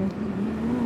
Uhum.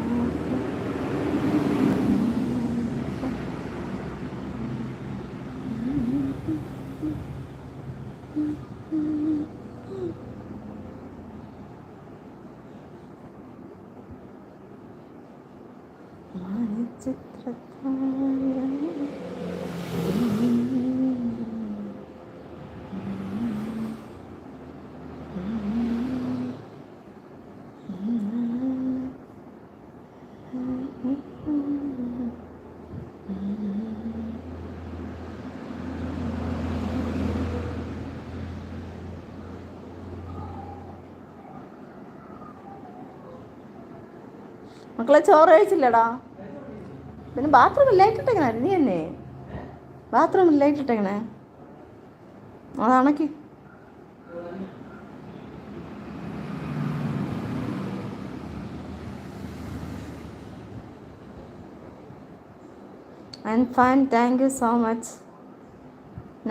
മക്കളെ ചോറ് കഴിച്ചില്ലടാ. പിന്നെ ബാത്റൂമിൽ ലൈറ്റ് നീ തന്നെ ബാത്റൂമിൽ light അതാണക്കി and fine thank you so much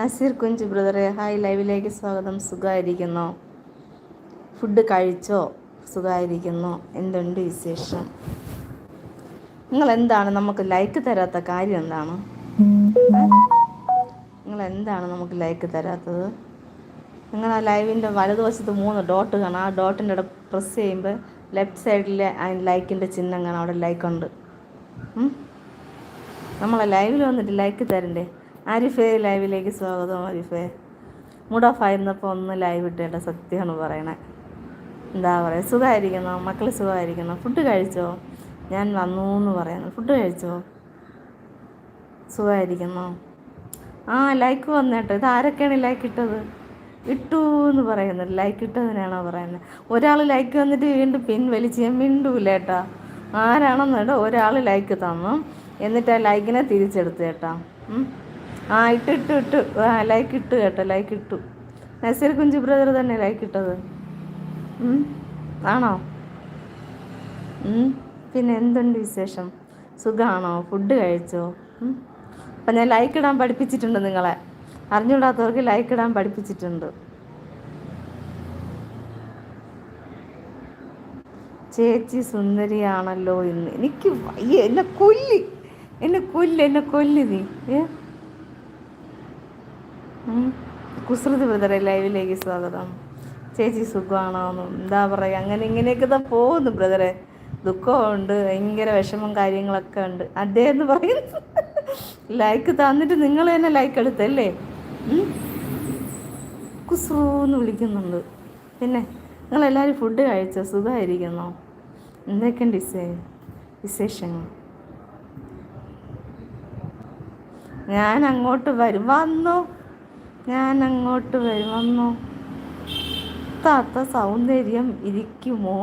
Naseer Kunju ബ്രദറെ ഹായ് ലൈവിലേക്ക് സ്വാഗതം. സുഖമായിരിക്കുന്നോ? ഫുഡ് കഴിച്ചോ? സുഖമായിരിക്കുന്നു? എന്തുണ്ട് വിശേഷം? നിങ്ങൾ എന്താണ് നമുക്ക് ലൈക്ക് തരാത്ത കാര്യം എന്താണ്? നിങ്ങൾ എന്താണ് നമുക്ക് ലൈക്ക് തരാത്തത്? നിങ്ങൾ ആ ലൈവിന്റെ വലതുവശത്ത് മൂന്ന് ഡോട്ട് കാണാം. ആ ഡോട്ടിന്റെ അവിടെ പ്രസ് ചെയ്യുമ്പോൾ ലെഫ്റ്റ് സൈഡിലെ ലൈക്കിന്റെ ചിഹ്നം കാണാം. അവിടെ ലൈക്ക് ഉണ്ട്. നമ്മളെ ലൈവിൽ വന്നിട്ട് ലൈക്ക് തരണ്ടേ? ആരിഫേ ലൈവിലേക്ക് സ്വാഗതം ആരിഫേ. മൂഡ് ഓഫ് ആയിരുന്നപ്പോൾ ഒന്ന് ലൈവ് ഇട്ടേട്ട സത്യമാണ് പറയണേ. എന്താ പറയുക സുഖമായിരിക്കണം മക്കൾ സുഖമായിരിക്കണം ഫുഡ് കഴിച്ചോ? ഞാൻ വന്നു എന്ന് പറയുന്നു ഫുഡ് കഴിച്ചോ? സുഖമായിരിക്കുന്നോ? ആ ലൈക്ക് വന്നേട്ടോ ഇത് ആരൊക്കെയാണ് ലൈക്ക് ഇട്ടത്? ഇട്ടു എന്ന് പറയുന്നത്. ലൈക്ക് ഇട്ടതിനാണോ പറയുന്നത്? ഒരാൾ ലൈക്ക് വന്നിട്ട് വീണ്ടും പിൻ വലിച്ച്. ഞാൻ മിണ്ടൂല ഏട്ടാ. ആരാണെന്നുണ്ട് ഒരാൾ ലൈക്ക് തന്നു. എന്നിട്ട് ആ ലൈക്കിനെ തിരിച്ചെടുത്ത് കേട്ടാ ആ ഇട്ട് ഇട്ട് ഇട്ട്. ലൈക്ക് ഇട്ടു കേട്ടോ. ലൈക്ക് ഇട്ടു. നസീർ കുഞ്ചു ബ്രദർ തന്നെ ലൈക്ക് ഇട്ടത്. ആണോ. പിന്നെ എന്തുണ്ട് വിശേഷം? സുഖമാണോ ഫുഡ് കഴിച്ചോ. അപ്പം ഞാൻ ലൈക്ക് ഇടാൻ പഠിപ്പിച്ചിട്ടുണ്ട് നിങ്ങളെ. അറിഞ്ഞുകൂടാത്തവർക്ക് ലൈക്ക് ഇടാൻ പഠിപ്പിച്ചിട്ടുണ്ട്. ചേച്ചി സുന്ദരിയാണല്ലോ ഇന്ന് എനിക്ക് വയ്യ. എന്നെ കൊല്ലി. എന്നെ കൊല്ല് എന്നെ കൊല്ല് നീ. കുസൃതി ബ്രദറെ ലൈവിലേക്ക് സ്വാഗതം. ചേച്ചി സുഖമാണോ എന്താ പറയുക അങ്ങനെ ഇങ്ങനെയൊക്കെ തന്നെ പോകുന്നു ബ്രദറെ. ദുഃഖമുണ്ട് ഭയങ്കര വിഷമം കാര്യങ്ങളൊക്കെ ഉണ്ട്. അദ്ദേഹം എന്ന് പറയുന്നു ലൈക്ക് തന്നിട്ട് നിങ്ങൾ തന്നെ ലൈക്ക് എടുത്തല്ലേ കുസൂന്ന് വിളിക്കുന്നുണ്ട്. പിന്നെ നിങ്ങളെല്ലാവരും ഫുഡ് കഴിച്ചോ? സുഖമായിരിക്കുന്നോ? എന്തൊക്കെയുണ്ട് വിശേ വിശേഷങ്ങൾ? ഞാൻ അങ്ങോട്ട് വരും. വന്നു? ഞാൻ അങ്ങോട്ട് വരും. വന്നു? താത്ത സൗന്ദര്യം ഇരിക്കുമോ?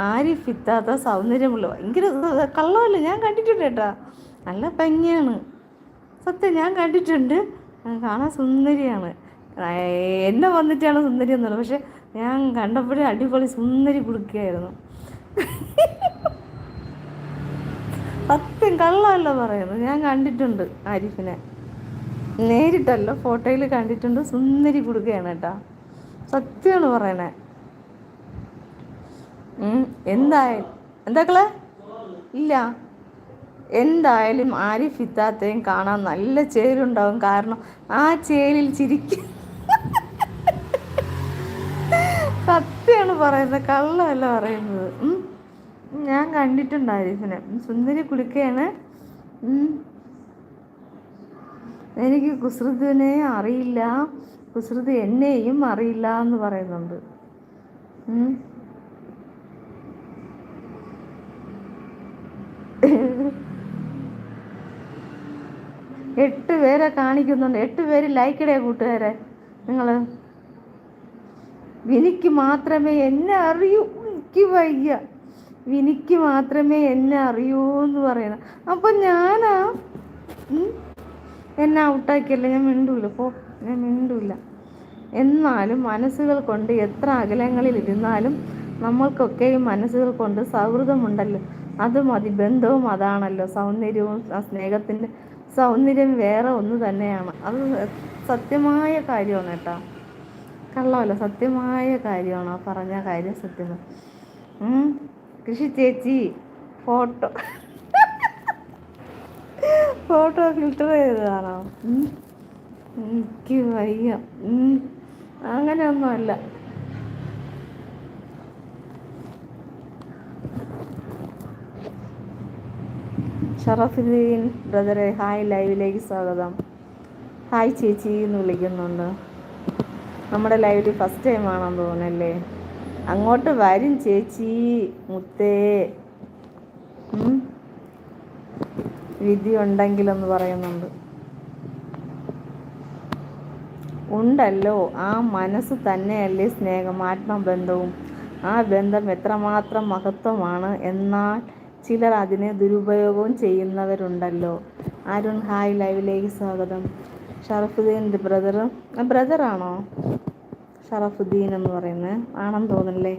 ആരിഫ് ഇത്താത്ത സൗന്ദര്യമുള്ള ഭയങ്കര കള്ളമല്ല? ഞാൻ കണ്ടിട്ടുണ്ട് കേട്ടോ. നല്ല ഭംഗിയാണ്. സത്യം ഞാൻ കണ്ടിട്ടുണ്ട്. കാണാൻ സുന്ദരിയാണ്. എന്നെ വന്നിട്ടാണ് സുന്ദരി എന്നുള്ളത്. പക്ഷെ ഞാൻ കണ്ടപ്പോഴേ അടിപൊളി സുന്ദരി കുളിക്കുകയായിരുന്നു സത്യം കള്ളമല്ല പറയുന്നത്. ഞാൻ കണ്ടിട്ടുണ്ട് ആരിഫിനെ. നേരിട്ടല്ല ഫോട്ടോയിൽ കണ്ടിട്ടുണ്ട് സുന്ദരി കൊടുക്കുകയാണ് കേട്ടാ. സത്യമാണ് പറയണേ. എന്തായാലും എന്താക്കളെ? ഇല്ല. എന്തായാലും ആരിഫ് ഇത്താത്തയും കാണാൻ നല്ല ചേരുണ്ടാവും കാരണം ആ ചേലിൽ ചിരിക്കും സത്യമാണ് പറയുന്നത്. കള്ളമല്ല പറയുന്നത്. ഞാൻ കണ്ടിട്ടുണ്ട് ആരിഫിനെ. സുന്ദരി കുളിക്കയാണ്. എനിക്ക് കുസൃതിനെ അറിയില്ല. കുസൃതി എന്നെയും അറിയില്ല എന്ന് പറയുന്നുണ്ട്. എട്ട് പേരെ കാണിക്കുന്നുണ്ട്. എട്ട് പേര് ലൈക്കിടേ കൂട്ടുകാരെ. നിങ്ങൾ വിനിക്ക് മാത്രമേ എന്നെ അറിയൂ. എനിക്ക് വയ്യ. വിനിക്ക് മാത്രമേ എന്നെ അറിയൂ എന്ന് പറയണം. അപ്പം ഞാനാ? എന്നെ ഔട്ടാക്കിയല്ല ഞാൻ മിണ്ടൂല. പോ. ഞാൻ മിണ്ടൂല. എന്നാലും മനസ്സുകൾ കൊണ്ട് എത്ര അകലങ്ങളിൽ ഇരുന്നാലും നമ്മൾക്കൊക്കെ ഈ മനസ്സുകൾ കൊണ്ട് സൗഹൃദമുണ്ടല്ലോ. അത് മതി. ബന്ധവും അതാണല്ലോ. സൗന്ദര്യവും ആ സ്നേഹത്തിന്റെ സൗന്ദര്യം വേറെ ഒന്ന് തന്നെയാണ്. അത് സത്യമായ കാര്യമാണ് കേട്ടോ. കള്ളമല്ല സത്യമായ കാര്യമാണ് ആ പറഞ്ഞ കാര്യം സത്യം. ഉം. കൃഷി ചേച്ചി ഫോട്ടോ. ഫോട്ടോ ഫിൽറ്റർ ചെയ്തതാണോ. എനിക്ക് വയ്യ. അങ്ങനെയൊന്നുമല്ല. ഷറഫുദ്ദീൻ ബ്രദറെ ഹായ് ലൈവിലേക്ക് സ്വാഗതം. ഹായ് ചേച്ചി എന്ന് വിളിക്കുന്നുണ്ട്. നമ്മുടെ ലൈവിൽ ഫസ്റ്റ് ടൈം ആണെന്ന് തോന്നല്ലേ അങ്ങോട്ട് വരും ചേച്ചി മുത്തേ. വിധി ഉണ്ടെങ്കിലെന്ന് പറയുന്നുണ്ട്. ഉണ്ടല്ലോ ആ മനസ്സ് തന്നെയല്ലേ സ്നേഹം ആത്മബന്ധവും. ആ ബന്ധം എത്രമാത്രം മഹത്വമാണ് എന്നാൽ ചിലർ അതിനെ ദുരുപയോഗവും ചെയ്യുന്നവരുണ്ടല്ലോ. അരുൺ ഹായ് ലൈവിലേക്ക് സ്വാഗതം. ഷറഫുദ്ദീൻ ബ്രദർ ബ്രദറാണോ ഷറഫുദ്ദീൻ എന്ന് പറയുന്നത് ആണെന്ന് തോന്നുന്നില്ലേ?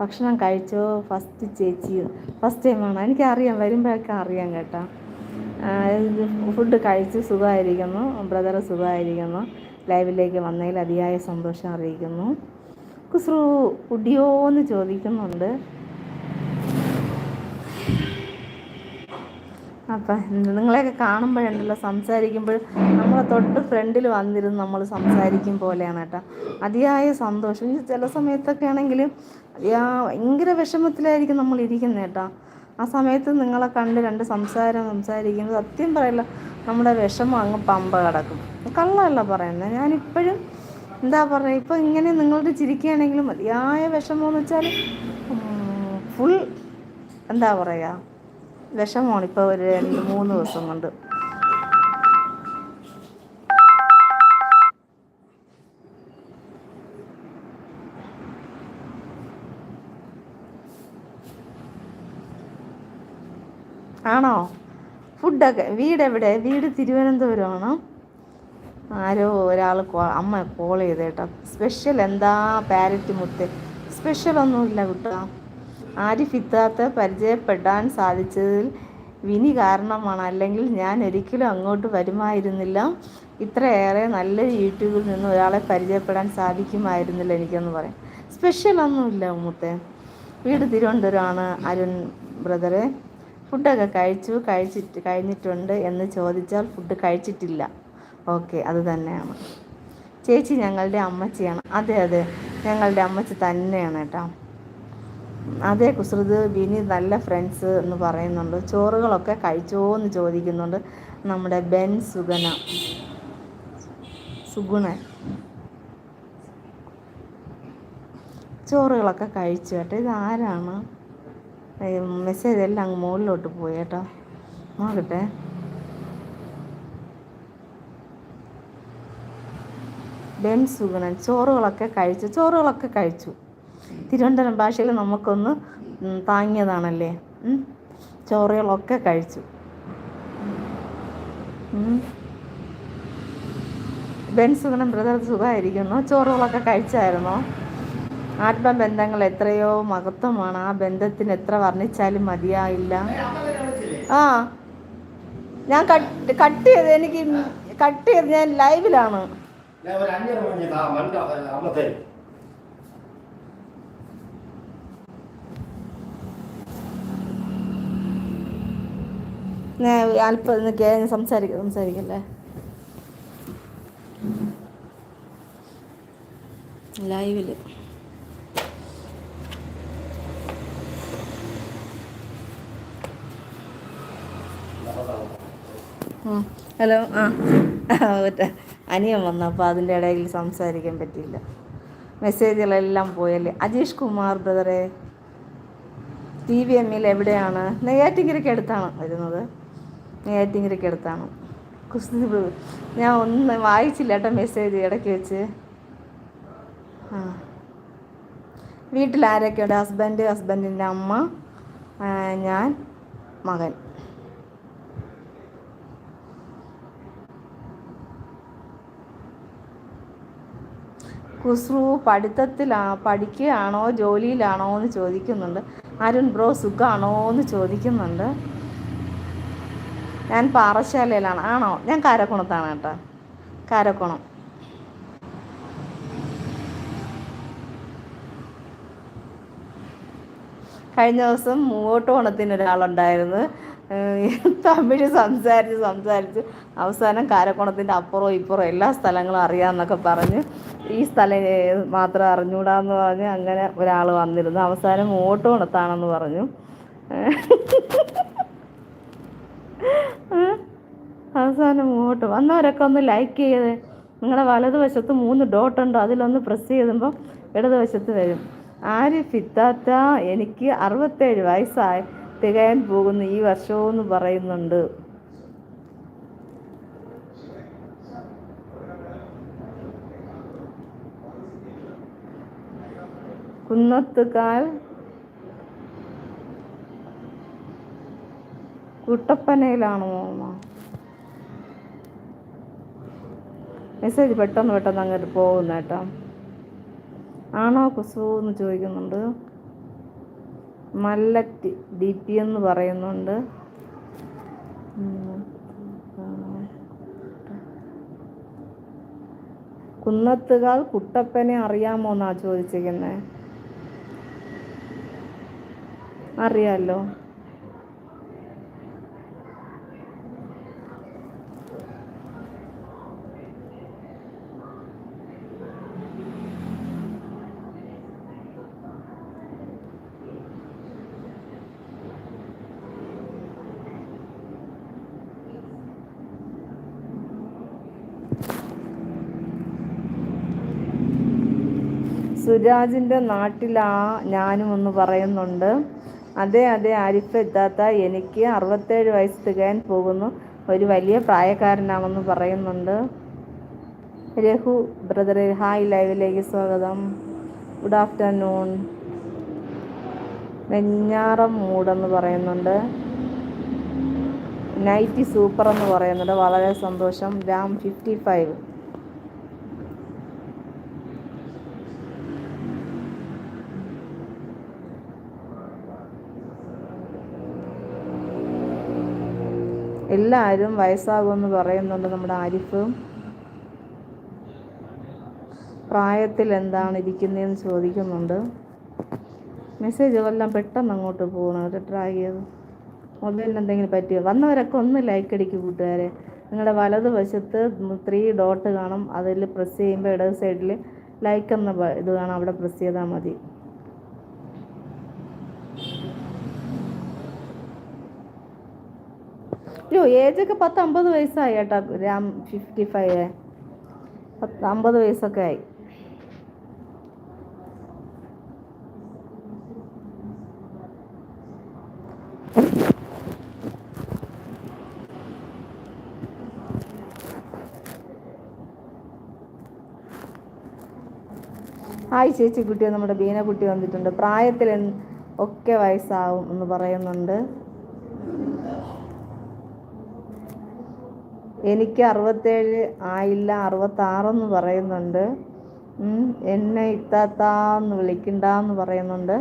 ഭക്ഷണം കഴിച്ചോ? ഫസ്റ്റ് ചേച്ചി. ഫസ്റ്റ് ടൈമാണ് എനിക്കറിയാം വരുമ്പോഴൊക്കെ അറിയാം കേട്ടോ. ഫുഡ് കഴിച്ച് സുഖമായിരിക്കുന്നു. ബ്രദർ സുഖമായിരിക്കുന്നു. ലൈവിലേക്ക് വന്നതിൽ അതിയായ സന്തോഷം അറിയിക്കുന്നു. കുസ്രു കുടിയോ എന്ന് ചോദിക്കുന്നുണ്ട്. അപ്പം നിങ്ങളെയൊക്കെ കാണുമ്പോഴുണ്ടല്ലോ സംസാരിക്കുമ്പോൾ. നമ്മളെ തൊട്ട് ഫ്രണ്ടിൽ വന്നിരുന്ന് നമ്മൾ സംസാരിക്കും പോലെയാണ് കേട്ടോ. അതിയായ സന്തോഷം. ചില സമയത്തൊക്കെ ആണെങ്കിൽ അതിയാ ഭയങ്കര വിഷമത്തിലായിരിക്കും നമ്മൾ ഇരിക്കുന്നത് കേട്ടോ. ആ സമയത്ത് നിങ്ങളെ കണ്ട് രണ്ട് സംസാരം സംസാരിക്കുന്നത് സത്യം പറയില്ല നമ്മുടെ വിഷമം അങ്ങ് പമ്പ കിടക്കും. കള്ളമല്ല പറയുന്നത് ഞാനിപ്പോഴും എന്താ പറയുക ഇപ്പോൾ ഇങ്ങനെ നിങ്ങളുടെ ചിരിക്കുകയാണെങ്കിലും മതിയായ വിഷമം എന്ന് വെച്ചാൽ ഫുൾ എന്താ പറയുക വിഷമമാണ് ഇപ്പോൾ ഒരു രണ്ട് മൂന്ന് ദിവസം കൊണ്ട്. ആണോ? ഫുഡൊക്കെ വീട് എവിടെ? വീട് തിരുവനന്തപുരമാണോ? ആരോ ഒരാൾ അമ്മ കോൾ ചെയ്തേട്ടാ. സ്പെഷ്യൽ എന്താ പാരറ്റ് മുത്ത്? സ്പെഷ്യലൊന്നുമില്ല കുട്ടാ. ആരിഫ് ഇത്താത്ത പരിചയപ്പെടാൻ സാധിച്ചതിൽ വിനി കാരണമാണ്. അല്ലെങ്കിൽ ഞാൻ ഒരിക്കലും അങ്ങോട്ട് വരുമായിരുന്നില്ല. ഇത്രയേറെ നല്ല യൂട്യൂബിൽ നിന്ന് ഒരാളെ പരിചയപ്പെടാൻ സാധിക്കുമായിരുന്നില്ല എനിക്കെന്ന് പറയാം. സ്പെഷ്യലൊന്നുമില്ല മുത്തേ വീട് തിരുവനന്തപുരമാണ് അരുൺ ബ്രദറെ ഫുഡൊക്കെ കഴിച്ചു കഴിച്ചിട്ട് കഴിഞ്ഞിട്ടുണ്ട് എന്ന് ചോദിച്ചാൽ ഫുഡ് കഴിച്ചിട്ടില്ല. ഓക്കെ അത് തന്നെയാണ്. ചേച്ചി ഞങ്ങളുടെ അമ്മച്ചിയാണ്. അതെ അതെ ഞങ്ങളുടെ അമ്മച്ചി തന്നെയാണ് കേട്ടോ. അതെ കുസൃത് ബിനി നല്ല ഫ്രണ്ട്സ് എന്ന് പറയുന്നുണ്ട്. ചോറുകളൊക്കെ കഴിച്ചോ എന്ന് ചോദിക്കുന്നുണ്ട്. നമ്മുടെ ബെൻ സുഗന. സുഗുണൻ. ചോറുകളൊക്കെ കഴിച്ചു കേട്ടോ. ഇത് ആരാണ്? മെസ്സേജ് എല്ലാം അങ്ങ് മുകളിലോട്ട് പോയി കേട്ടോ. നോക്കട്ടെ. ബെൻ സുഗുണൻ. ചോറുകളൊക്കെ കഴിച്ചു. ചോറുകളൊക്കെ കഴിച്ചു. തിരുവനന്തപുരം ഭാഷയിൽ നമുക്കൊന്ന് താങ്ങിയതാണല്ലേ? ചോറുകളൊക്കെ കഴിച്ചു. ബെൻസുഖനം ബ്രദർ സുഖമായിരിക്കുന്നു. ചോറുകളൊക്കെ കഴിച്ചായിരുന്നോ? ആത്മബന്ധങ്ങൾ എത്രയോ മഹത്വമാണ്. ആ ബന്ധത്തിന് എത്ര വർണിച്ചാലും മതിയായില്ല. ആ. ഞാൻ കട്ട് കട്ട് ചെയ്ത് എനിക്ക് കട്ട് ചെയ്ത് ഞാൻ ലൈവിലാണ്. ഞാൻ അല്പം സംസാരിക്ക സംസാരിക്കല്ലേ? ലൈവിൽ. ഹലോ ആ. മറ്റേ അനിയൻ വന്നു അപ്പോൾ അതിന്റെ ഇടയിൽ സംസാരിക്കാൻ പറ്റിയില്ല. മെസ്സേജുകളെല്ലാം പോയല്ലേ? അജീഷ് കുമാർ ബ്രദറെ. ടി വി എമ്മിൽ എവിടെയാണ്? നെയ്യാറ്റിങ്കരയ്ക്ക് അടുത്താണ് വരുന്നത്. നെയ്യാറ്റിങ്കരയ്ക്ക് അടുത്താണ് കുസ്തി ഞാൻ ഒന്ന് വായിച്ചില്ല കേട്ടോ മെസ്സേജ് ഇടയ്ക്ക് വെച്ച്. ആ. വീട്ടിൽ ആരൊക്കെയുണ്ട്? ഹസ്ബൻഡ് ഹസ്ബൻഡിന്റെ അമ്മ ഞാൻ മകൻ. കുസ്രു പഠിത്തത്തിലാ പഠിക്കുകയാണോ ജോലിയിലാണോ എന്ന് ചോദിക്കുന്നുണ്ട്. അരുൺ ബ്രോ സുഖമാണോ എന്ന് ചോദിക്കുന്നുണ്ട്. ഞാൻ പാറശാലയിലാണ് ആണോ? ഞാൻ കാരക്കുണത്താണ് കേട്ടോ. കാരക്കുണം. കഴിഞ്ഞ ദിവസം മൂവോട്ട് ഓണത്തിന് ഒരാളുണ്ടായിരുന്നു തമിഴ് സംസാരിച്ച് സംസാരിച്ച് അവസാനം കാരക്കോണത്തിന്റെ അപ്പുറവും ഇപ്പുറവും എല്ലാ സ്ഥലങ്ങളും അറിയാമെന്നൊക്കെ പറഞ്ഞ് ഈ സ്ഥലം മാത്രം അറിഞ്ഞൂടാന്ന് പറഞ്ഞ് അങ്ങനെ ഒരാൾ വന്നിരുന്നു. അവസാനം മൂവോട്ടോണത്താണെന്ന് പറഞ്ഞു. അവസാനം മൂവോട്ട് വന്നവരൊക്കെ ഒന്ന് ലൈക്ക് ചെയ്ത് നിങ്ങളുടെ വലതുവശത്ത് മൂന്ന് ഡോട്ട് ഉണ്ടോ അതിലൊന്ന് പ്രസ് ചെയ്യുമ്പോൾ ഇടതുവശത്ത് വരും. ആര് ഫിത്താത്ത എനിക്ക് അറുപത്തേഴ് വയസ്സായി തികയാൻ പോകുന്നു ഈ വർഷമെന്ന് പറയുന്നുണ്ട്. കുന്നത്തുകാൽ കുട്ടപ്പനയിലാണോ മെസ്സേജ് പെട്ടെന്ന് പെട്ടെന്ന് അങ്ങോട്ട് പോകുന്ന കേട്ടോ. ആണോ കുസു എന്ന് ചോദിക്കുന്നുണ്ട്. മല്ലറ്റ് ഡി പി എന്ന് പറയുന്നുണ്ട്. കുന്നത്തുകാൽ കുട്ടപ്പനെ അറിയാമോ എന്നാ ചോദിച്ചിരിക്കുന്നത് അറിയാലോ? സുരാജിന്റെ നാട്ടിലാ ഞാനും ഒന്ന് പറയുന്നുണ്ട്. അതെ അതെ ആരിഫ് എത്താത്ത എനിക്ക് അറുപത്തേഴ് വയസ്സ് തികയാൻ പോകുന്നു. ഒരു വലിയ പ്രായക്കാരനാണെന്ന് പറയുന്നുണ്ട്. രഘു ബ്രദർ ഹായ് ലൈവിലേക്ക് സ്വാഗതം. Good afternoon. നെഞ്ഞാറം മൂടെന്ന് പറയുന്നുണ്ട്. നൈറ്റി സൂപ്പർ എന്ന് പറയുന്നുണ്ട്. വളരെ സന്തോഷം. Ram fifty five. എല്ലാവരും വയസ്സാകുമെന്ന് പറയുന്നുണ്ട് നമ്മുടെ ആരിഫ്. പ്രായത്തിൽ എന്താണ് ഇരിക്കുന്നതെന്ന് ചോദിക്കുന്നുണ്ട്. മെസ്സേജുകളെല്ലാം പെട്ടെന്ന് അങ്ങോട്ട് പോകണം ഒരു ട്രൈ ചെയ്ത്. മൊബൈലിന് എന്തെങ്കിലും പറ്റിയോ? വന്നവരൊക്കെ ഒന്ന് ലൈക്ക് അടിക്കും കൂട്ടുകാരെ. നിങ്ങളുടെ വലത് വശത്ത് ത്രീ ഡോട്ട് കാണും. അതിൽ പ്രസ് ചെയ്യുമ്പോൾ ഇടത് സൈഡിൽ ലൈക്ക് എന്ന ഇത് കാണാം. അവിടെ പ്രസ് ചെയ്താൽ മതി. അയ്യോ ഏജൊക്കെ പത്ത് അമ്പത് വയസ്സായി കേട്ടോ രാം ഫിഫ്റ്റി ഫൈവ് പത്ത് അമ്പത് വയസ്സൊക്കെ ആയി. ആയി ചേച്ചി കുട്ടി നമ്മുടെ ബീന കുട്ടി വന്നിട്ടുണ്ട്. പ്രായത്തിൽ ഒക്കെ വയസ്സാവും എന്ന് പറയുന്നുണ്ട്. എനിക്ക് അറുപത്തേഴ് ആയില്ല അറുപത്താറെന്ന് പറയുന്നുണ്ട്. എന്നെ ഇത്താത്താന്ന് വിളിക്കണ്ടെന്ന് പറയുന്നുണ്ട്.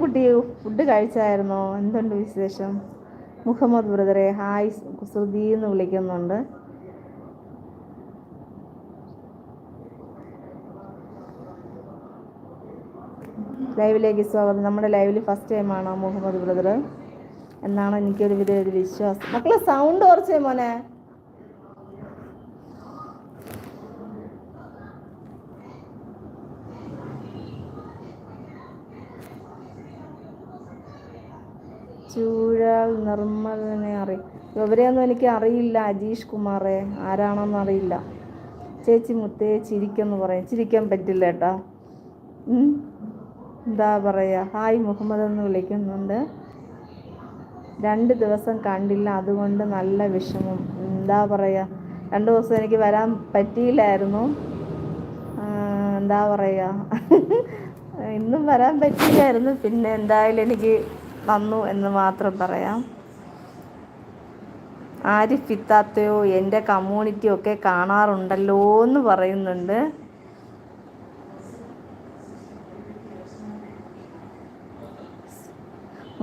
കുട്ടി ഫുഡ് കഴിച്ചായിരുന്നോ? എന്തുണ്ട് വിശേഷം? മുഹമ്മദ് ബ്രദറെ ഹായ് ശ്രുതി എന്ന് വിളിക്കുന്നുണ്ട്. ലൈവിലേക്ക് സ്വാഗതം. നമ്മുടെ ലൈവിൽ ഫസ്റ്റ് ടൈമാണോ മുഹമ്മദ് ബ്രദർ എന്നാണ് എനിക്കൊരു വിധ ഒരു വിശ്വാസം. മക്കളെ സൗണ്ട് കുറച്ചേ മോനെ. ചൂഴാൽ നിർമ്മലനെ അറി ഇവരെയൊന്നും എനിക്ക് അറിയില്ല അജീഷ് കുമാറെ. ആരാണെന്ന് അറിയില്ല. ചേച്ചി മുത്തേ ചിരിക്കെന്ന് പറയും. ചിരിക്കാൻ പറ്റില്ല കേട്ടോ. എന്താ പറയുക ഹായ് മുഹമ്മദ് എന്ന് വിളിക്കുന്നുണ്ട്. രണ്ട് ദിവസം കണ്ടില്ല. അതുകൊണ്ട് നല്ല വിഷമം. എന്താ പറയുക രണ്ട് ദിവസം എനിക്ക് വരാൻ പറ്റിയില്ലായിരുന്നു. എന്താ പറയുക ഇന്നും വരാൻ പറ്റിയില്ലായിരുന്നു. പിന്നെ എന്തായാലും എനിക്ക് വന്നു എന്ന് മാത്രം പറയാം. ആരിഫിത്താത്തയോ എന്റെ കമ്മ്യൂണിറ്റി ഒക്കെ കാണാറുണ്ടല്ലോ എന്ന് പറയുന്നുണ്ട്.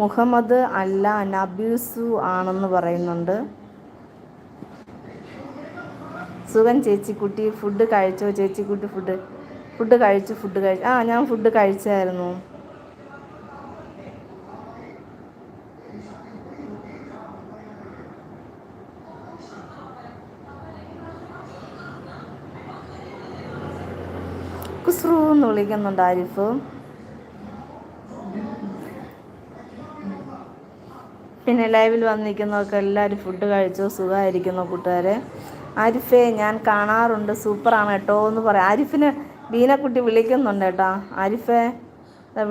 മുഹമ്മദ് അല്ല നബീസു ആണെന്ന് പറയുന്നുണ്ട്. സുഖം ചേച്ചിക്കുട്ടി ഫുഡ് കഴിച്ചോ? ചേച്ചിക്കുട്ടി ഫുഡ് ഫുഡ് കഴിച്ചു ഫുഡ് കഴിച്ചു. ആ ഞാൻ ഫുഡ് കഴിച്ചായിരുന്നു. കുസ്രു എന്ന് വിളിക്കുന്നുണ്ട് ആരിഫ്. പിന്നെ ലൈവിൽ വന്നിരിക്കുന്നവർക്ക് എല്ലാവരും ഫുഡ് കഴിച്ചു? സുഖമായിരിക്കുന്നു കൂട്ടുകാരെ? ആരിഫേ ഞാൻ കാണാറുണ്ട്. സൂപ്പറാണ് കേട്ടോ എന്ന് പറയാം. ആരിഫിന് ബീനക്കുട്ടി വിളിക്കുന്നുണ്ട് കേട്ടോ. ആരിഫേ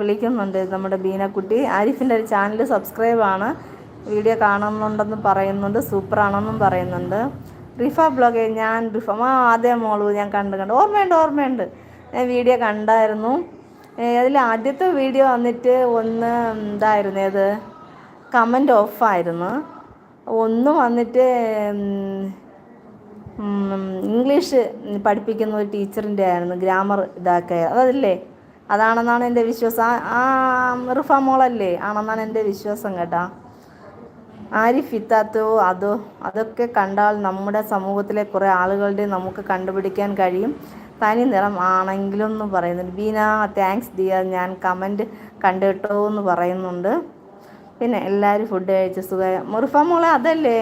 വിളിക്കുന്നുണ്ട് നമ്മുടെ ബീനക്കുട്ടി. ആരിഫിന്റെ ഒരു ചാനൽ സബ്സ്ക്രൈബാണ്. വീഡിയോ കാണുന്നുണ്ടെന്ന് പറയുന്നുണ്ട്. സൂപ്പറാണെന്നും പറയുന്നുണ്ട്. റിഫ ബ്ലോഗേ ഞാൻ റിഫ ആ അതേ മോളു ഞാൻ കണ്ട് കണ്ട്. ഓർമ്മയുണ്ട് ഓർമ്മയുണ്ട്. ഞാൻ വീഡിയോ കണ്ടായിരുന്നു. അതിൽ ആദ്യത്തെ വീഡിയോ വന്നിട്ട് ഒന്ന് എന്തായിരുന്നു ഏത്? കമന്റ് ഓഫായിരുന്നു. ഒന്ന് വന്നിട്ട് ഇംഗ്ലീഷ് പഠിപ്പിക്കുന്ന ഒരു ടീച്ചറിന്റെ ആയിരുന്നു ഗ്രാമർ ഇതാക്കിയ അതല്ലേ? അതാണെന്നാണ് എന്റെ വിശ്വാസം. ആ- റിഫ മോളല്ലേ? ആണെന്നാണ് എന്റെ വിശ്വാസം കേട്ടോ. ആരിഫ് ഇത്താത്തോ അതോ അതൊക്കെ കണ്ടാൽ നമ്മുടെ സമൂഹത്തിലെ കുറേ ആളുകളുടെ നമുക്ക് കണ്ടുപിടിക്കാൻ കഴിയും. തനി നിറം ആണെങ്കിലും എന്ന് പറയുന്നുണ്ട്. ബീന താങ്ക്സ് ഡിയർ ഞാൻ കമന്റ് കണ്ടിട്ടോ എന്ന് പറയുന്നുണ്ട്. പിന്നെ എല്ലാവരും ഫുഡ് കഴിച്ച് സുഖമായി. മുറിഫ മോളെ അതല്ലേ?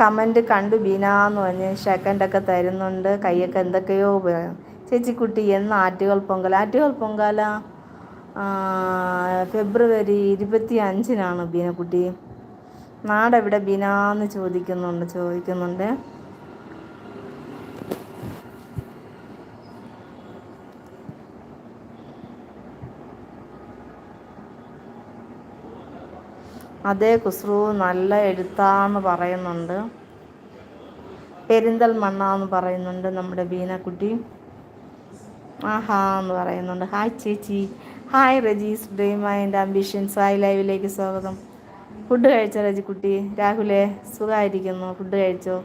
കമന്റ് കണ്ടു ബീനാന്ന് പറഞ്ഞ്. ഷെക്കൻഡൊക്കെ തരുന്നുണ്ട്. കൈയൊക്കെ എന്തൊക്കെയോ ചേച്ചിക്കുട്ടി എന്ന് ആറ്റുകൾ പൊങ്കൽ. ആറ്റുകൾ പൊങ്കാല ഫെബ്രുവരി ഇരുപത്തി അഞ്ചിനാണ് ബീനക്കുട്ടി നാടെവിടെ ബീനാന്ന് ചോദിക്കുന്നുണ്ട് ചോദിക്കുന്നുണ്ട്. അതേ കുസ്രു നല്ല എഴുത്താന്ന് പറയുന്നുണ്ട്. പെരിന്തൽമണ്ണ എന്ന് പറയുന്നുണ്ട് നമ്മുടെ ബീനക്കുട്ടി ആഹാ എന്ന് പറയുന്നുണ്ട്. ഹായ് ചേച്ചി. Hi Rajees. Dream and ambitions hi ലൈവിലേക്ക് സ്വാഗതം. ഫുഡ് കഴിച്ചോ രജിക്കുട്ടി രാഹുലെ സുഖമായിരിക്കുന്നു ഫുഡ് കഴിച്ചോ?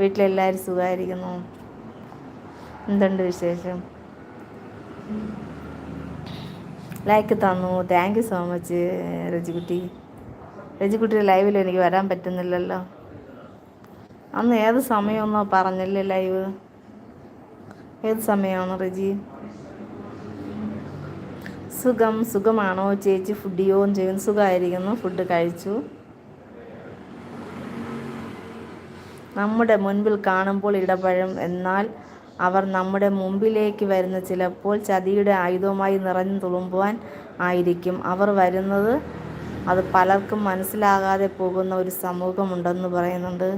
വീട്ടിലെല്ലാവരും സുഖമായിരിക്കുന്നു എന്തുണ്ട് വിശേഷം? ലൈക്ക് തന്നു. താങ്ക് യു സോ മച്ച് രജിക്കുട്ടി ലൈവിൽ എനിക്ക് വരാൻ പറ്റുന്നില്ലല്ലോ. അന്ന് ഏത് സമയമെന്നോ പറഞ്ഞില്ലേ ലൈവ്? ഏത് സമയമാണ് റജി? സുഖം സുഖമാണോ ചേച്ചി? ഫുഡിയോ ചെയ്യുന്നു സുഖമായിരിക്കുന്നു. ഫുഡ് കഴിച്ചു. നമ്മുടെ മുൻപിൽ കാണുമ്പോൾ ഇടപഴം എന്നാൽ അവർ നമ്മുടെ മുമ്പിലേക്ക് വരുന്ന ചിലപ്പോൾ ചതിയുടെ ആയുധവുമായി നിറഞ്ഞു തുളുമ്പുവാൻ ആയിരിക്കും. അവർ വരുന്നത് അത് പലർക്കും മനസ്സിലാകാതെ പോകുന്ന ഒരു സമൂഹമുണ്ടെന്ന് പറയുന്നുണ്ട്.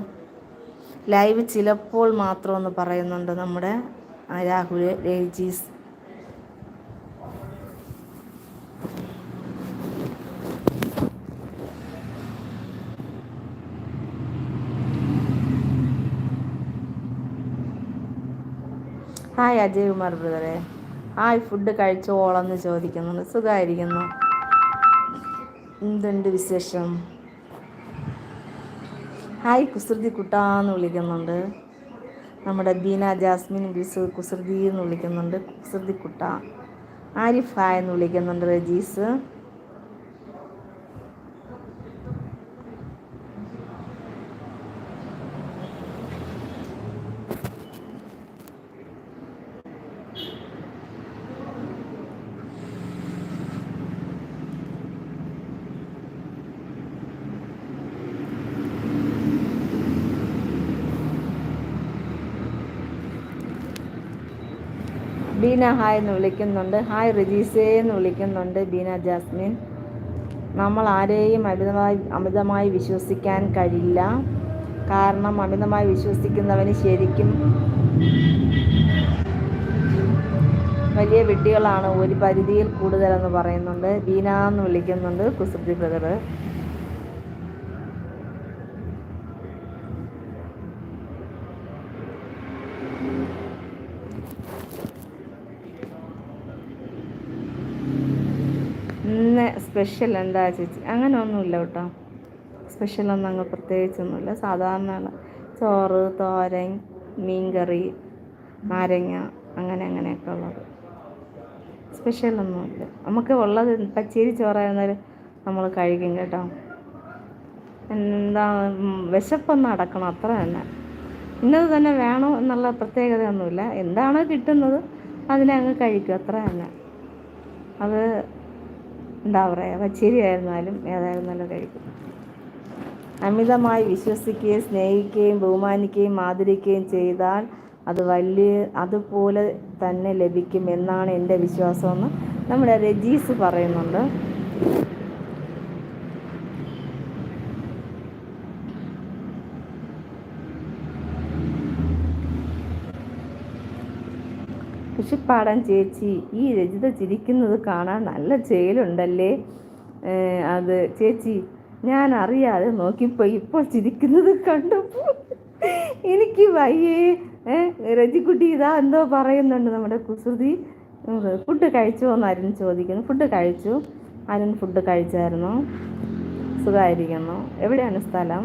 ലൈവ് ചിലപ്പോൾ മാത്രമെന്ന് പറയുന്നുണ്ട് നമ്മുടെ രാഹുൽ രേജീസ് ഹായ് അജയ് കുമാർ ബ്രദറെ. ഹായ് ഫുഡ് കഴിച്ചോളെന്ന് ചോദിക്കുന്നുണ്ട്. സുഖമായിരിക്കുന്നു. എന്തുണ്ട് വിശേഷം? ഹായ് കുസൃതി കുട്ടാന്ന് വിളിക്കുന്നുണ്ട്. നമ്മുടെ ബീന ജാസ്മിൻ ബിസ് കുസൃതി എന്ന് വിളിക്കുന്നുണ്ട്. കുസൃതി കുട്ട. ആരിഫ എന്ന് വിളിക്കുന്നുണ്ട് റജീസ്. ബീന ഹായ് എന്ന് വിളിക്കുന്നുണ്ട്. ഹായ് റജീസേ എന്ന് വിളിക്കുന്നുണ്ട് ബീന ജാസ്മിൻ. നമ്മൾ ആരെയും അമിതമായി അമിതമായി വിശ്വസിക്കാൻ കഴിയില്ല. കാരണം അമിതമായി വിശ്വസിക്കുന്നവന് ശരിക്കും വലിയ വിഡ്ഢികളാണ് ഒരു പരിധിയിൽ കൂടുതലെന്ന് പറയുന്നുണ്ട്. ബീന എന്ന് വിളിക്കുന്നുണ്ട് കുസൃതി ബ്രദർ ഇന്ന് സ്പെഷ്യൽ എന്താ ചേച്ചി? അങ്ങനെ ഒന്നുമില്ല കേട്ടോ സ്പെഷ്യലൊന്നും അങ്ങ് പ്രത്യേകിച്ചൊന്നുമില്ല. സാധാരണ ചോറ് തോരൻ മീൻകറി നാരങ്ങ അങ്ങനെ അങ്ങനെയൊക്കെ ഉള്ളത്. സ്പെഷ്യലൊന്നുമില്ല നമുക്ക് ഉള്ളത് പച്ചരി ചോറായിരുന്നാലും നമ്മൾ കഴിക്കും കേട്ടോ. എന്താ വിശപ്പൊന്ന് അടക്കണം. അത്ര തന്നെ. ഇന്നത് തന്നെ വേണം എന്നുള്ള പ്രത്യേകതയൊന്നുമില്ല. എന്താണോ കിട്ടുന്നത് അതിനെ അങ്ങ് കഴിക്കും. അത്ര തന്നെ. അത് എന്താ പറയുക പച്ചരി ആയിരുന്നാലും ഏതായിരുന്നാലും കഴിക്കും. അമിതമായി വിശ്വസിക്കുകയും സ്നേഹിക്കുകയും ബഹുമാനിക്കുകയും ആദരിക്കുകയും ചെയ്താൽ അത് വലിയ അതുപോലെ തന്നെ ലഭിക്കും എന്നാണ് എന്റെ വിശ്വാസമെന്ന് നമ്മുടെ രജീസ് പറയുന്നുണ്ട്. കൃഷിപ്പാടം ചേച്ചി ഈ രജിത ചിരിക്കുന്നത് കാണാൻ നല്ല ചേലുണ്ടല്ലേ? അത് ചേച്ചി ഞാൻ അറിയാതെ നോക്കിപ്പോയി ഇപ്പോൾ ചിരിക്കുന്നത് കണ്ടപ്പോൾ എനിക്ക് വയ്യേ. രജിക്കുട്ടി ഇതാ എന്തോ പറയുന്നുണ്ട് നമ്മുടെ കുസൃതി. ഫുഡ് കഴിച്ചോ എന്ന് അരുൺ ചോദിക്കുന്നു. ഫുഡ് കഴിച്ചു. അരുൺ ഫുഡ് കഴിച്ചായിരുന്നു? സുഖമായിരിക്കുന്നു. എവിടെയാണ് സ്ഥലം?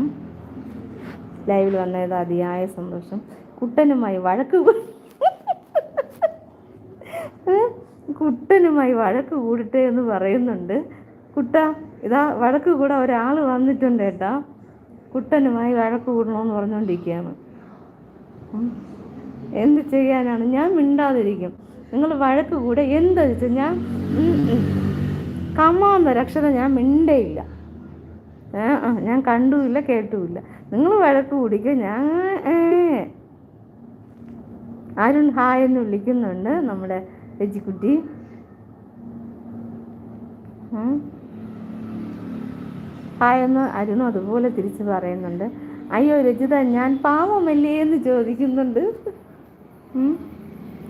ലൈവിൽ വന്നത് അതിയായ സന്തോഷം. കുട്ടനുമായി വഴക്ക്? കുട്ടനുമായി വഴക്ക് കൂടട്ടെ എന്ന് പറയുന്നുണ്ട്. കുട്ട ഇതാ വഴക്ക് കൂടെ ഒരാൾ വന്നിട്ടുണ്ട് ഏട്ടാ കുട്ടനുമായി വഴക്ക് കൂടണമെന്ന് പറഞ്ഞുകൊണ്ടിരിക്കുകയാണ് എന്ത് ചെയ്യാനാണ്? ഞാൻ മിണ്ടാതിരിക്കും. നിങ്ങൾ വഴക്ക് കൂടെ എന്താ വെച്ചാൽ ഞാൻ കമ്മാന്നൊരക്ഷരം ഞാൻ മിണ്ടയില്ല. ഞാൻ കണ്ടുമില്ല കേട്ടുമില്ല. നിങ്ങൾ വഴക്ക് കൂടിക്കുക ഞാൻ ആരും ഹായ് എന്ന് വിളിക്കുന്നുണ്ട് നമ്മുടെ രജിക്കുട്ടി ഹായെന്ന് അരുണും അതുപോലെ തിരിച്ച് പറയുന്നുണ്ട്. അയ്യോ രജിത ഞാൻ പാവമല്ലേ എന്ന് ചോദിക്കുന്നുണ്ട്.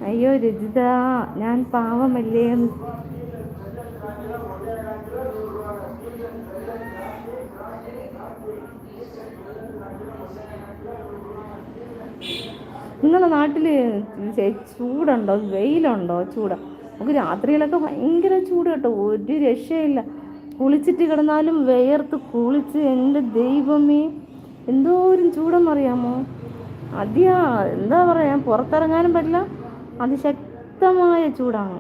അയ്യോ രജിത ഞാൻ പാവമല്ലേ എന്ന് നിങ്ങളുടെ നാട്ടിൽ ചൂടുണ്ടോ? വെയിലുണ്ടോ? ചൂട്. നമുക്ക് രാത്രിയിലൊക്കെ ഭയങ്കര ചൂട് കേട്ടോ. ഒരു രക്ഷയില്ല. കുളിച്ചിട്ട് കിടന്നാലും വിയർത്ത് കുളിച്ച് എന്റെ ദൈവമേ. എന്തോരം ചൂടെന്നറിയാമോ? അതിയാ എന്താ പറയാ പുറത്തിറങ്ങാനും പറ്റില്ല. അതിശക്തമായ ചൂടാണ്.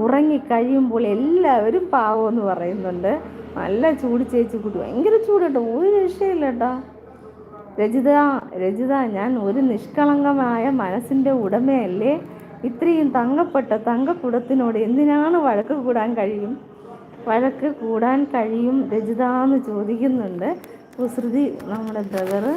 ഉറങ്ങി കഴിയുമ്പോൾ എല്ലാവരും പാവമെന്ന് പറയുന്നുണ്ട്. നല്ല ചൂട് ചേച്ചി കുട്ടി. ഭയങ്കര ചൂട് കേട്ടോ. ഒരു രക്ഷയില്ല കേട്ടോ. രജിത രജിത ഞാൻ ഒരു നിഷ്കളങ്കമായ മനസ്സിന്റെ ഉടമയല്ലേ? ഇത്രയും തങ്കപ്പെട്ട തങ്കക്കുടത്തിനോട് എന്തിനാണ് വഴക്ക് കൂടാൻ കഴിയും? വഴക്ക് കൂടാൻ കഴിയും രജിത എന്ന് ചോദിക്കുന്നുണ്ട്. കുസൃതി നമ്മുടെ ബ്രദറ്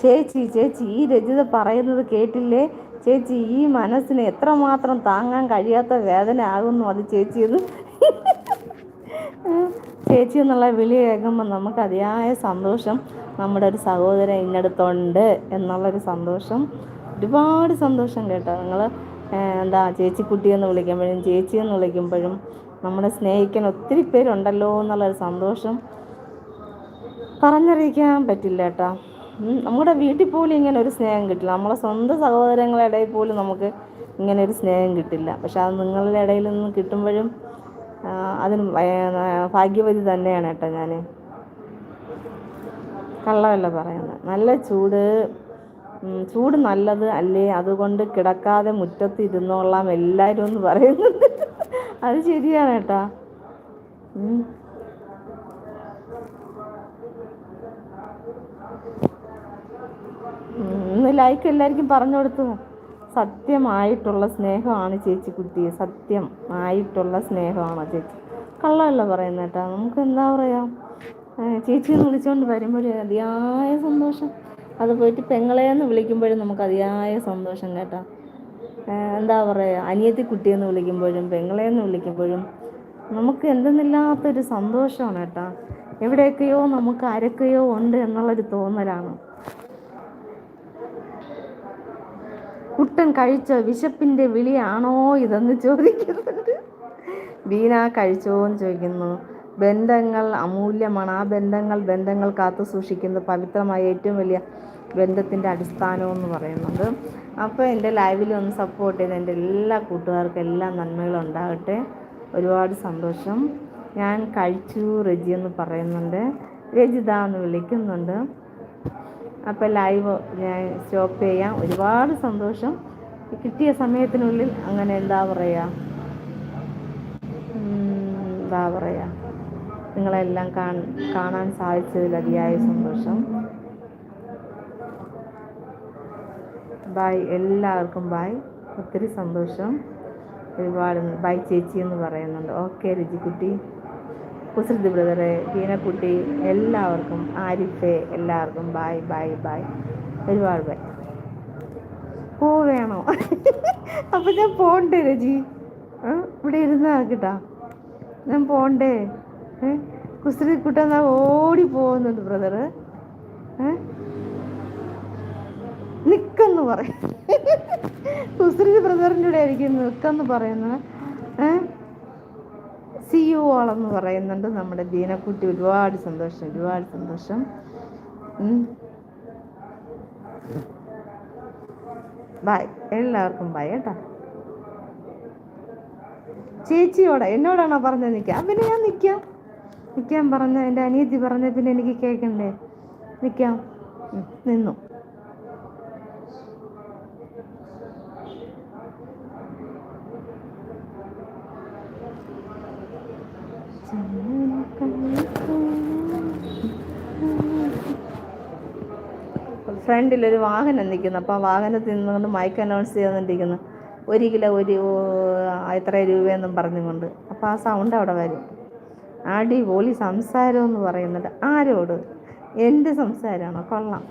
ചേച്ചി ചേച്ചി ഈ രചിത പറയുന്നത് കേട്ടില്ലേ? ചേച്ചി ഈ മനസ്സിന് എത്രമാത്രം താങ്ങാൻ കഴിയാത്ത വേദന ആകുന്നു അത് ചേച്ചി എന്ന് ചേച്ചി എന്നുള്ള വിളി കേൾക്കുമ്പോൾ നമുക്ക് അതിയായ സന്തോഷം നമ്മുടെ ഒരു സഹോദരൻ ഇന്നടുത്തുണ്ട് എന്നുള്ളൊരു സന്തോഷം. ഒരുപാട് സന്തോഷം കേട്ടോ. നിങ്ങൾ എന്താ ചേച്ചിക്കുട്ടി എന്ന് വിളിക്കുമ്പോഴും ചേച്ചി എന്ന് വിളിക്കുമ്പോഴും നമ്മളെ സ്നേഹിക്കാൻ ഒത്തിരി പേരുണ്ടല്ലോ എന്നുള്ളൊരു സന്തോഷം പറഞ്ഞറിയിക്കാൻ പറ്റില്ല കേട്ടോ. നമ്മുടെ വീട്ടിൽ പോലും ഇങ്ങനെ ഒരു സ്നേഹം കിട്ടില്ല. നമ്മളെ സ്വന്തം സഹോദരങ്ങളുടെ ഇടയിൽ പോലും നമുക്ക് ഇങ്ങനെ ഒരു സ്നേഹം കിട്ടില്ല. പക്ഷെ അത് നിങ്ങളുടെ ഇടയിൽ നിന്ന് കിട്ടുമ്പോഴും അതിന് ഭാഗ്യവതി തന്നെയാണ് കേട്ടോ ഞാൻ കള്ളമല്ല പറയുന്നത്. നല്ല ചൂട് ചൂട് നല്ലത് അല്ലേ? അതുകൊണ്ട് കിടക്കാതെ മുറ്റത്ത് ഇരുന്നോളാം. എല്ലാവരും എന്ന് പറയുന്നുണ്ട്. അത് ശരിയാണ് കേട്ടാ. ഇന്ന് ലൈക്ക് എല്ലാവർക്കും പറഞ്ഞു കൊടുത്തു. സത്യമായിട്ടുള്ള സ്നേഹമാണ് ചേച്ചി കുട്ടി. സത്യം ആയിട്ടുള്ള സ്നേഹമാണ് ചേച്ചി. കള്ളമല്ല പറയുന്നത് കേട്ടോ. നമുക്ക് എന്താ പറയാ? ചേച്ചി എന്ന് വിളിച്ചുകൊണ്ട് വരുമ്പോഴേ അതിയായ സന്തോഷം. അത് പോയിട്ട് പെങ്ങളെന്ന് വിളിക്കുമ്പോഴും നമുക്ക് അതിയായ സന്തോഷം കേട്ടോ. എന്താ പറയുക അനിയത്തി കുട്ടിയെന്ന് വിളിക്കുമ്പോഴും പെങ്ങളെന്ന് വിളിക്കുമ്പോഴും നമുക്ക് എന്തെന്നില്ലാത്തൊരു സന്തോഷമാണ് കേട്ടോ. എവിടെയൊക്കെയോ നമുക്ക് ആരൊക്കെയോ ഉണ്ട് എന്നുള്ളൊരു തോന്നലാണ്. കുട്ടൻ കഴിച്ച വിശപ്പിന്റെ വിളിയാണോ ഇതെന്ന് ചോദിക്കുന്നുണ്ട്. ബീന കഴിച്ചോ എന്ന് ചോദിക്കുന്നു. ബന്ധങ്ങൾ അമൂല്യമാണ്. ആ ബന്ധങ്ങൾ ബന്ധങ്ങൾ കാത്തു സൂക്ഷിക്കുന്ന പവിത്രമായ ഏറ്റവും വലിയ ബന്ധത്തിന്റെ അടിസ്ഥാനം എന്ന് പറയുന്നത്. അപ്പോൾ എന്റെ ലൈവിൽ ഒന്ന് സപ്പോർട്ട് ചെയ്ത് എന്റെ എല്ലാ കൂട്ടുകാർക്കും എല്ലാ നന്മകളും ഉണ്ടാകട്ടെ. ഒരുപാട് സന്തോഷം. ഞാൻ കഴിച്ചു രജി എന്ന് പറയുന്നുണ്ട്. രജിത എന്ന് വിളിക്കുന്നുണ്ട്. അപ്പോൾ ലൈവ് ഞാൻ സ്റ്റോപ്പ് ചെയ്യാം. ഒരുപാട് സന്തോഷം. കിട്ടിയ സമയത്തിനുള്ളിൽ അങ്ങനെ എന്താ പറയുക? എന്താ പറയുക? നിങ്ങളെല്ലാം കാണാൻ സാധിച്ചതിൽ അതിയായ സന്തോഷം. ബൈ എല്ലാവർക്കും ബൈ ഒത്തിരി സന്തോഷം. ഒരുപാട് ബൈ ചേച്ചി എന്ന് പറയുന്നുണ്ട്. ഓക്കെ രുചിക്കുട്ടി. കുസൃതി ബ്രദറെ ദീനക്കുട്ടി എല്ലാവർക്കും ആരിഫെ എല്ലാവർക്കും ബായ് ബായ് ബായ്. ഒരുപാട് ബൈ പോ വേണോ? അപ്പം ഞാൻ പോണ്ടേ രജി ഇവിടെ ഇരുന്നാ കേട്ടാ. ഞാൻ പോണ്ടേ? കുസൃതി കുട്ടെന്നാ ഓടി പോകുന്നുണ്ട് ബ്രദർ ഏ? നിക്കെന്ന് പറയും. കുസൃതി ബ്രദറിന്റെ കൂടെ ആയിരിക്കും നിക്കെന്ന് പറയുന്നത്. സി യു ആളെന്ന് പറയുന്നുണ്ട് നമ്മുടെ ദീനക്കുട്ടി ഒരുപാട് സന്തോഷം ഒരുപാട് സന്തോഷം. ബൈ എല്ലാവർക്കും ബൈ കേട്ടോ. ചേച്ചിയോടെ എന്നോടാണോ പറഞ്ഞത് നിൽക്കാം പിന്നെ ഞാൻ നിൽക്കാം നിൽക്കാൻ പറഞ്ഞ എന്റെ അനിയത്തി പറഞ്ഞ പിന്നെ എനിക്ക് കേൾക്കണ്ടേ? നിൽക്കാം നിന്നു. ഫ്രണ്ടിലൊരു വാഹനം നിൽക്കുന്നു. അപ്പോൾ ആ വാഹനത്തിൽ നിന്നുകൊണ്ട് മൈക്ക് അനൗൺസ് ചെയ്തുകൊണ്ടിരിക്കുന്നു. ഒരു കിലോ ഒരു എത്ര രൂപയെന്നും പറഞ്ഞുകൊണ്ട്. അപ്പോൾ ആ സൗണ്ട് അവിടെ വരും. അടിപൊളി സംസാരം എന്ന് പറയുന്നത്. ആരോട്? എന്റെ സംസാരമാണോ കൊള്ളാം.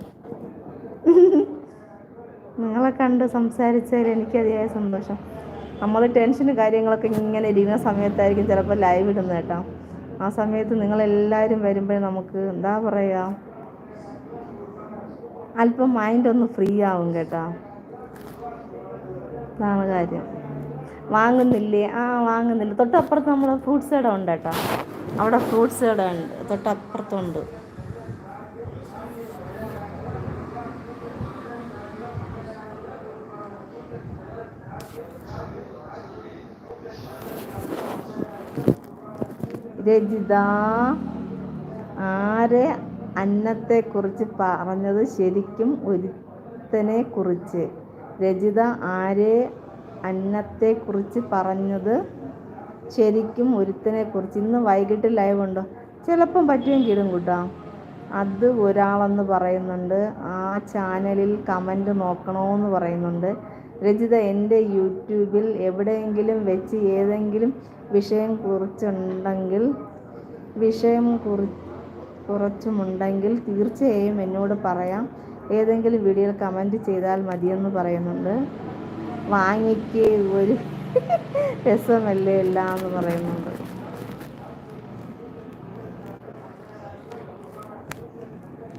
നിങ്ങളെ കണ്ട് സംസാരിച്ചതിൽ എനിക്ക് അതിയായ സന്തോഷം. നമ്മൾ ടെൻഷനും കാര്യങ്ങളൊക്കെ ഇങ്ങനെ ഇരിക്കുന്ന സമയത്തായിരിക്കും ചിലപ്പോൾ ലൈവ് ഇടുന്നത് കേട്ടോ. ആ സമയത്ത് നിങ്ങളെല്ലാവരും വരുമ്പോൾ നമുക്ക് എന്താ പറയുക അല്പം മൈൻഡ് ഒന്ന് ഫ്രീ ആവും കേട്ടോ. അതാണ് കാര്യം. വാങ്ങുന്നില്ലേ? ആ വാങ്ങുന്നില്ല. തൊട്ടപ്പുറത്ത് നമ്മൾ ഫ്രൂട്ട്സ് കട ഉണ്ട് കേട്ടോ. അവിടെ ഫ്രൂട്ട്സ് കട ഉണ്ട്. തൊട്ടപ്പുറത്തുണ്ട്. രജിത ആരെ അന്നത്തെക്കുറിച്ച് പറഞ്ഞത് ശരിക്കും ഒരുത്തനെ കുറിച്ച് രജിത ആരെ അന്നത്തെക്കുറിച്ച് പറഞ്ഞത് ശരിക്കും ഒരുത്തനെ കുറിച്ച് ഇന്ന് വൈകിട്ട് ലൈവ് ഉണ്ടോ? ചിലപ്പം പറ്റുകയും കിടും കൂട്ടാ. അത് ഒരാളെന്ന് പറയുന്നുണ്ട്. ആ ചാനലിൽ കമന്റ് നോക്കണമെന്ന് പറയുന്നുണ്ട്. രചിത എന്റെ യൂട്യൂബിൽ എവിടെയെങ്കിലും വെച്ച് ഏതെങ്കിലും വിഷയം കുറിച്ചുണ്ടെങ്കിൽ വിഷയം കുറി കുറച്ചുമുണ്ടെങ്കിൽ തീർച്ചയായും എന്നോട് പറയാം. ഏതെങ്കിലും വീഡിയോയിൽ കമന്റ് ചെയ്താൽ മതിയെന്ന് പറയുന്നുണ്ട്. വാങ്ങിക്ക് ഒരു രസമല്ലേ എല്ലാം എന്ന് പറയുന്നുണ്ട്